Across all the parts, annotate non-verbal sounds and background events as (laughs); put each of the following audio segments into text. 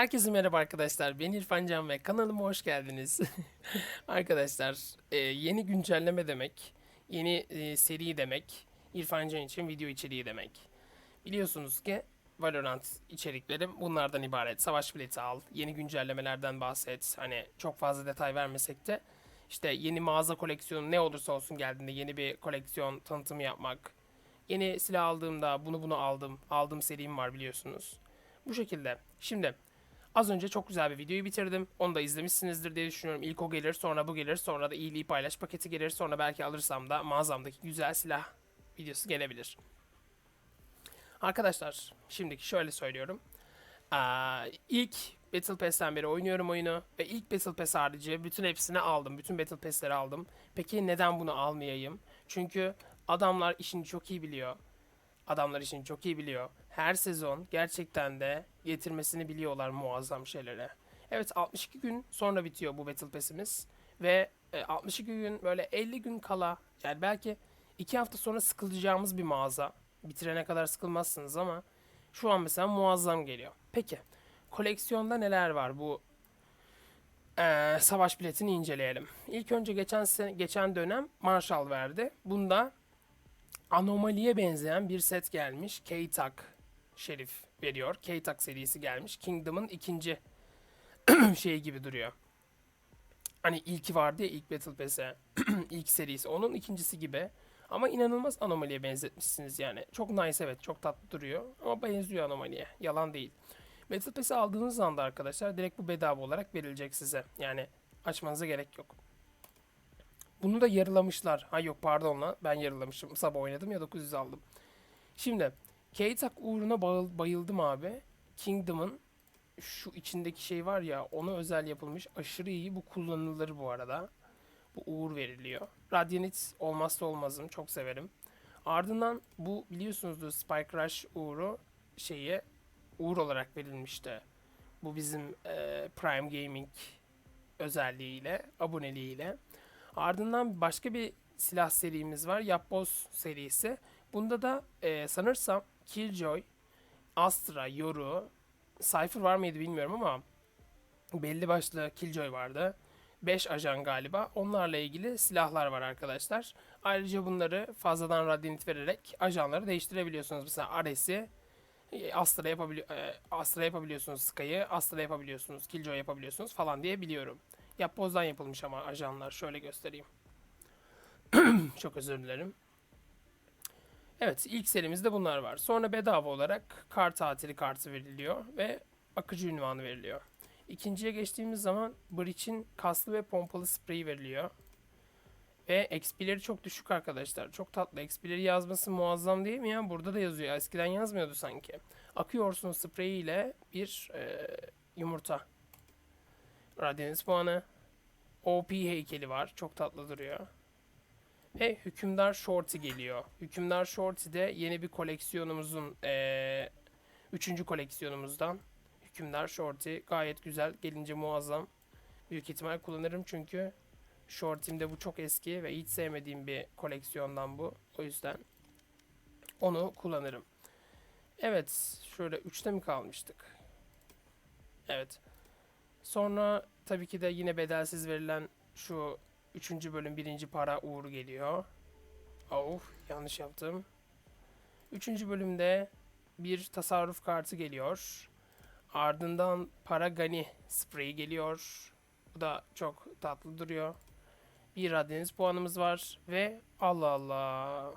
Herkese merhaba arkadaşlar. Ben İrfan Can ve kanalıma hoş geldiniz. (laughs) arkadaşlar, e, yeni güncelleme demek, yeni e, seri demek, İrfan Can için video içeriği demek. Biliyorsunuz ki Valorant içeriklerim bunlardan ibaret. Savaş bileti al, yeni güncellemelerden bahset. Hani çok fazla detay vermesek de işte yeni mağaza koleksiyonu ne olursa olsun geldiğinde yeni bir koleksiyon tanıtımı yapmak. Yeni silah aldığımda bunu bunu aldım. Aldığım serim var biliyorsunuz. Bu şekilde. Şimdi Az önce çok güzel bir videoyu bitirdim. Onu da izlemişsinizdir diye düşünüyorum. İlk o gelir, sonra bu gelir, sonra da iyiliği paylaş paketi gelir, sonra belki alırsam da mağazamdaki güzel silah videosu gelebilir. Arkadaşlar, şimdiki şöyle söylüyorum. Aa, ilk Battle Pass'ten beri oynuyorum oyunu ve ilk Battle Pass harici bütün hepsini aldım. Bütün Battle Pass'leri aldım. Peki neden bunu almayayım? Çünkü adamlar işini çok iyi biliyor. Adamlar işini çok iyi biliyor. Her sezon gerçekten de getirmesini biliyorlar muazzam şeylere. Evet 62 gün sonra bitiyor bu Battle Pass'imiz. Ve e, 62 gün böyle 50 gün kala yani belki 2 hafta sonra sıkılacağımız bir mağaza. Bitirene kadar sıkılmazsınız ama şu an mesela muazzam geliyor. Peki koleksiyonda neler var bu e, savaş biletini inceleyelim. İlk önce geçen sene, geçen dönem Marshall verdi. Bunda anomaliye benzeyen bir set gelmiş. K-Tak Şerif veriyor. K-Tak serisi gelmiş. Kingdom'ın ikinci (clears throat) şeyi gibi duruyor. Hani ilki vardı ya ilk Battle Pass'e. (clears throat) ilk serisi. Onun ikincisi gibi. Ama inanılmaz anomaliye benzetmişsiniz yani. Çok nice evet. Çok tatlı duruyor. Ama benziyor anomaliye. Yalan değil. Battle Pass'i aldığınız anda arkadaşlar direkt bu bedava olarak verilecek size. Yani açmanıza gerek yok. Bunu da yarılamışlar. Ha yok pardon lan ben yarılamışım. Sabah oynadım ya 900 aldım. Şimdi K-Tak uğruna bayıldım abi. Kingdom'ın şu içindeki şey var ya ona özel yapılmış aşırı iyi. Bu kullanılır bu arada. Bu uğur veriliyor. Radiant olmazsa olmazım. Çok severim. Ardından bu biliyorsunuzdur Spike Rush uğuru şeye uğur olarak verilmişti. Bu bizim e, Prime Gaming özelliğiyle, aboneliğiyle. Ardından başka bir silah serimiz var. Yapboz serisi. Bunda da e, sanırsam Killjoy, Astra, Yoru, Cypher var mıydı bilmiyorum ama belli başlı Killjoy vardı. 5 ajan galiba. Onlarla ilgili silahlar var arkadaşlar. Ayrıca bunları fazladan radyant vererek ajanları değiştirebiliyorsunuz. Mesela Ares'i e, Astra, yapabili e, Astra yapabiliyorsunuz Sky'ı, Astra yapabiliyorsunuz, Killjoy yapabiliyorsunuz falan diye biliyorum. Yapbozdan yapılmış ama ajanlar. Şöyle göstereyim. (clears throat) Çok özür dilerim. Evet ilk serimizde bunlar var. Sonra bedava olarak kar tatili kartı veriliyor ve akıcı ünvanı veriliyor. İkinciye geçtiğimiz zaman Breach'in kaslı ve pompalı spreyi veriliyor. Ve XP'leri çok düşük arkadaşlar. Çok tatlı. XP'leri yazması muazzam değil mi ya? Burada da yazıyor. Eskiden yazmıyordu sanki. Akıyorsun spreyi ile bir e, yumurta. Radiance puanı. OP heykeli var. Çok tatlı duruyor. Ve Hükümdar Shorty geliyor. Hükümdar Shorty de yeni bir koleksiyonumuzun eee üçüncü koleksiyonumuzdan. Hükümdar Shorty gayet güzel. Gelince muazzam. Büyük ihtimal kullanırım çünkü Shorty'mde bu çok eski ve hiç sevmediğim bir koleksiyondan bu. O yüzden onu kullanırım. Evet, şöyle 3'te mi kalmıştık? Evet. Sonra tabii ki de yine bedelsiz verilen şu 3. bölüm 1. para uğur geliyor. Of yanlış yaptım. 3. bölümde bir tasarruf kartı geliyor. Ardından para gani spreyi geliyor. Bu da çok tatlı duruyor. Bir radeniz puanımız var ve Allah Allah.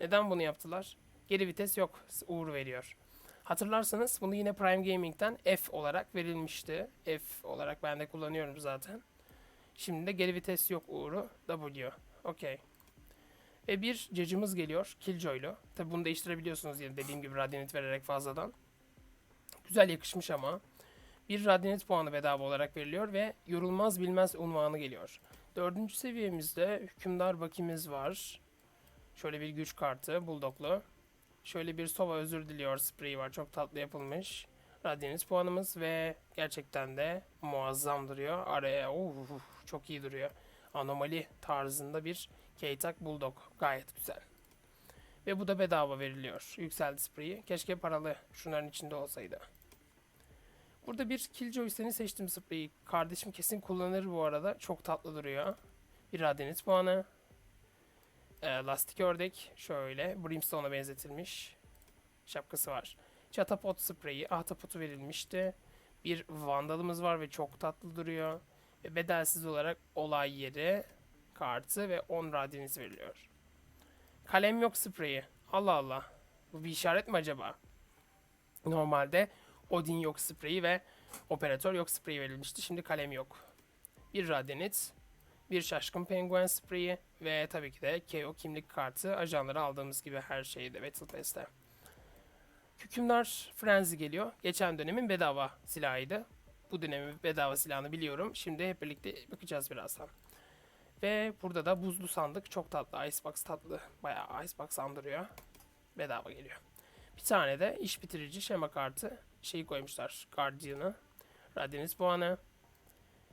Neden bunu yaptılar? Geri vites yok. Uğur veriyor. Hatırlarsanız bunu yine Prime Gaming'den F olarak verilmişti. F olarak ben de kullanıyorum zaten. Şimdi de geri vites yok uğru W. Okey. Ve bir cacımız geliyor. Killjoy'lu. Tabi bunu değiştirebiliyorsunuz yine dediğim gibi Radiant vererek fazladan. Güzel yakışmış ama. Bir Radiant puanı bedava olarak veriliyor ve yorulmaz bilmez unvanı geliyor. Dördüncü seviyemizde hükümdar bakimiz var. Şöyle bir güç kartı Bulldog'lu. Şöyle bir Sova özür diliyor spreyi var. Çok tatlı yapılmış. Radyaniz puanımız ve gerçekten de muazzam duruyor. Araya uf, çok iyi duruyor. Anomali tarzında bir K-Tak Bulldog. Gayet güzel. Ve bu da bedava veriliyor. Yükseldi spreyi. Keşke paralı şunların içinde olsaydı. Burada bir Killjoy seni seçtim spreyi. Kardeşim kesin kullanır bu arada. Çok tatlı duruyor. Bir Radyanit puanı. Ee, lastik ördek. Şöyle. Brimstone'a benzetilmiş. Şapkası var. Çatapot spreyi. Ahtapotu verilmişti. Bir vandalımız var ve çok tatlı duruyor. Bedelsiz olarak olay yeri kartı ve 10 radyanit veriliyor. Kalem yok spreyi. Allah Allah. Bu bir işaret mi acaba? Normalde Odin yok spreyi ve operatör yok spreyi verilmişti. Şimdi kalem yok. Bir radyanit, bir şaşkın penguen spreyi ve tabii ki de KO kimlik kartı. Ajanları aldığımız gibi her şeyde Battle Pass'te. Hükümdar Frenzy geliyor. Geçen dönemin bedava silahıydı. Bu dönemin bedava silahını biliyorum. Şimdi hep birlikte bakacağız birazdan. Ve burada da buzlu sandık. Çok tatlı. Icebox tatlı. Bayağı Icebox andırıyor. Bedava geliyor. Bir tane de iş bitirici şema kartı. Şeyi koymuşlar. Guardian'ı. Radyanit puanı.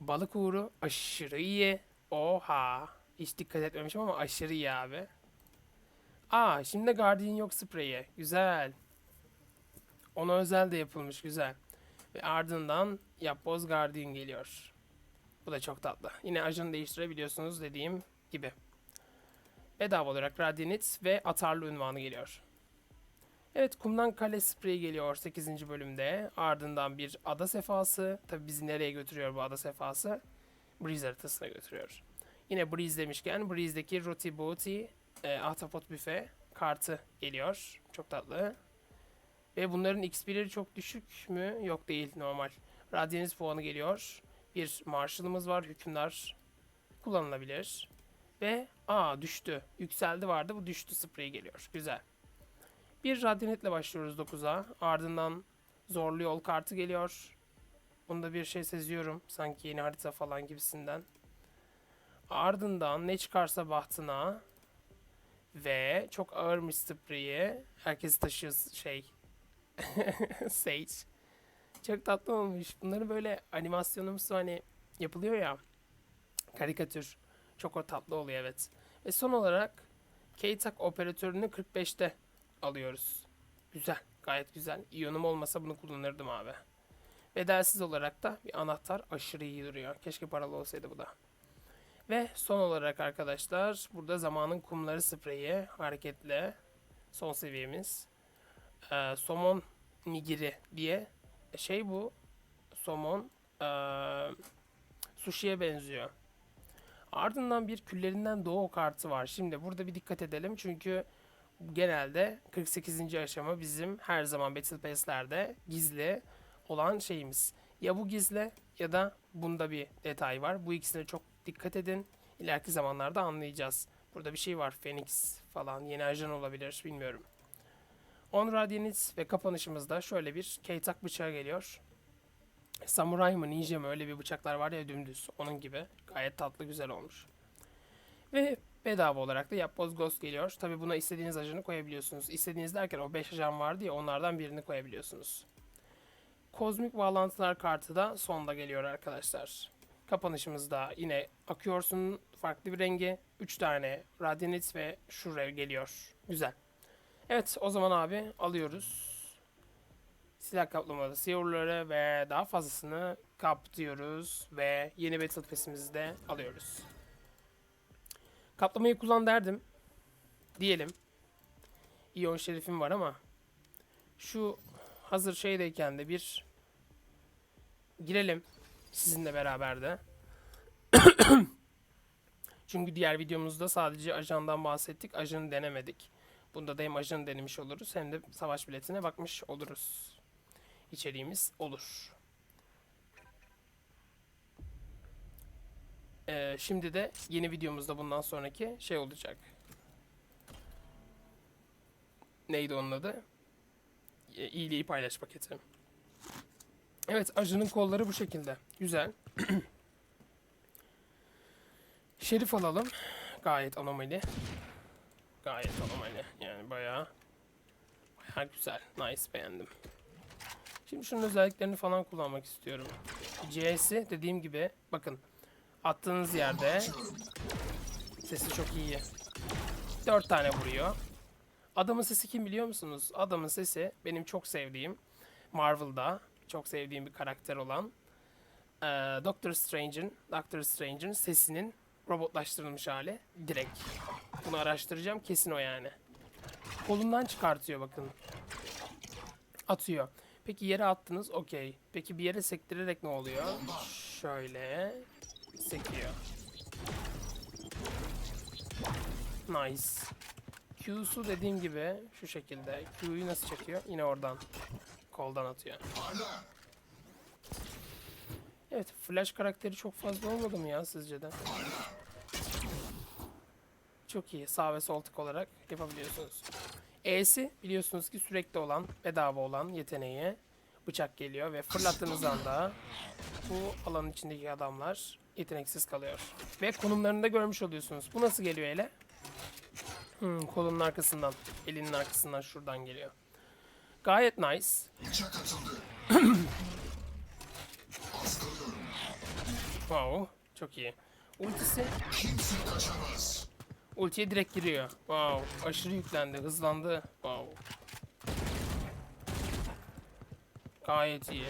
Balık uğru aşırı iyi. Oha. Hiç dikkat etmemişim ama aşırı iyi abi. Aa şimdi de Guardian yok spreyi. Güzel. Ona özel de yapılmış güzel. Ve ardından yapboz Guardian geliyor. Bu da çok tatlı. Yine ajanı değiştirebiliyorsunuz dediğim gibi. Bedava olarak Radyanit ve atarlı unvanı geliyor. Evet kumdan kale spreyi geliyor 8. bölümde. Ardından bir ada sefası. Tabi bizi nereye götürüyor bu ada sefası? Breeze haritasına götürüyor. Yine Breeze demişken Breeze'deki Roti Booty e, Ahtapot Büfe kartı geliyor. Çok tatlı. Ve bunların XP'leri çok düşük mü? Yok değil normal. Radyanit puanı geliyor. Bir Marshall'ımız var. Hükümdar kullanılabilir. Ve aa düştü. Yükseldi vardı. Bu düştü spreyi geliyor. Güzel. Bir Radyanetle başlıyoruz 9'a. Ardından Zorlu Yol kartı geliyor. Bunda bir şey seziyorum. Sanki yeni harita falan gibisinden. Ardından ne çıkarsa bahtına. Ve çok ağırmış spreyi. Herkes taşıyor şey. (laughs) Sage. Çok tatlı olmuş. Bunları böyle animasyonumsu hani yapılıyor ya. Karikatür. Çok o tatlı oluyor evet. Ve son olarak K-Tak operatörünü 45'te alıyoruz. Güzel. Gayet güzel. İyonum olmasa bunu kullanırdım abi. Bedelsiz olarak da bir anahtar aşırı iyi duruyor. Keşke paralı olsaydı bu da. Ve son olarak arkadaşlar burada zamanın kumları spreyi hareketle son seviyemiz. Ee, somon nigiri diye şey bu somon ee, sushi'ye benziyor. Ardından bir küllerinden doğu kartı var. Şimdi burada bir dikkat edelim çünkü genelde 48. aşama bizim her zaman Battle Pass'lerde gizli olan şeyimiz. Ya bu gizli ya da bunda bir detay var. Bu ikisine çok dikkat edin. İleriki zamanlarda anlayacağız. Burada bir şey var. Phoenix falan yeni ajan olabilir bilmiyorum. 10 Radyanit ve kapanışımızda şöyle bir Keitak bıçağı geliyor. Samuray mı ninja mı öyle bir bıçaklar var ya dümdüz onun gibi. Gayet tatlı güzel olmuş. Ve bedava olarak da Yapboz Ghost geliyor. Tabi buna istediğiniz ajanı koyabiliyorsunuz. İstediğiniz derken o 5 ajan vardı ya onlardan birini koyabiliyorsunuz. Kozmik bağlantılar kartı da sonda geliyor arkadaşlar. Kapanışımızda yine akıyorsun farklı bir rengi. 3 tane Radyanit ve Shrew geliyor. Güzel. Evet o zaman abi alıyoruz. Silah kaplamalı siyurları ve daha fazlasını kaplıyoruz ve yeni Battle Pass'imizi de alıyoruz. Kaplamayı kullan derdim. Diyelim. İyon şerifim var ama şu hazır şeydeyken de bir girelim sizinle beraber de. (coughs) Çünkü diğer videomuzda sadece ajandan bahsettik. Ajanı denemedik. Bunda da hem ajanı denemiş oluruz hem de savaş biletine bakmış oluruz. İçeriğimiz olur. Ee, şimdi de yeni videomuzda bundan sonraki şey olacak. Neydi onun adı? E, iyiliği paylaş paketi. Evet ajanın kolları bu şekilde. Güzel. (clears throat) Şerif alalım. Gayet anomali. Gayet anomali. Yani bayağı bayağı güzel. Nice beğendim. Şimdi şunun özelliklerini falan kullanmak istiyorum. CS'i dediğim gibi bakın attığınız yerde sesi çok iyi. 4 tane vuruyor. Adamın sesi kim biliyor musunuz? Adamın sesi benim çok sevdiğim Marvel'da çok sevdiğim bir karakter olan Doctor Strange'in Doctor Strange'in sesinin robotlaştırılmış hali direkt. Bunu araştıracağım kesin o yani. Kolundan çıkartıyor bakın. Atıyor. Peki yere attınız okey. Peki bir yere sektirerek ne oluyor? Şöyle sekiyor. Nice. Q'su dediğim gibi şu şekilde. Q'yu nasıl çekiyor? Yine oradan. Koldan atıyor. Evet, Flash karakteri çok fazla olmadı mı ya sizce de? Çok iyi. Sağ ve sol tık olarak yapabiliyorsunuz. E'si biliyorsunuz ki sürekli olan, bedava olan yeteneği. Bıçak geliyor ve fırlattığınız anda bu alanın içindeki adamlar yeteneksiz kalıyor. Ve konumlarını da görmüş oluyorsunuz. Bu nasıl geliyor ele? Hmm, kolunun arkasından, elinin arkasından şuradan geliyor. Gayet nice. (clears throat) Wow, çok iyi. Ultisi Kimse kaçamaz. ultiye direkt giriyor. Wow, aşırı yüklendi, hızlandı. Wow. Gayet iyi.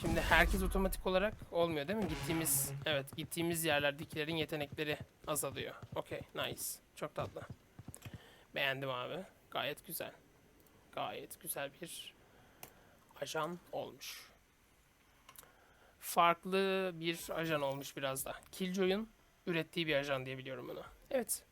Şimdi herkes otomatik olarak olmuyor değil mi? Gittiğimiz, evet gittiğimiz yerlerdekilerin yetenekleri azalıyor. Okey, nice. Çok tatlı. Beğendim abi. Gayet güzel. Gayet güzel bir ajan olmuş. Farklı bir ajan olmuş biraz da. Killjoy'un ürettiği bir ajan diye biliyorum bunu. Evet.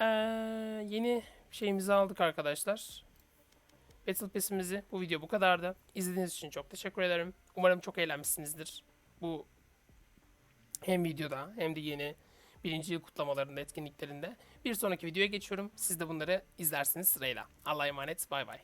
Ee, yeni şeyimizi aldık arkadaşlar. Battle Pass'imizi bu video bu kadardı. İzlediğiniz için çok teşekkür ederim. Umarım çok eğlenmişsinizdir. Bu hem videoda hem de yeni birinci yıl kutlamalarında, etkinliklerinde. Bir sonraki videoya geçiyorum. Siz de bunları izlersiniz sırayla. Allah'a emanet. Bay bay.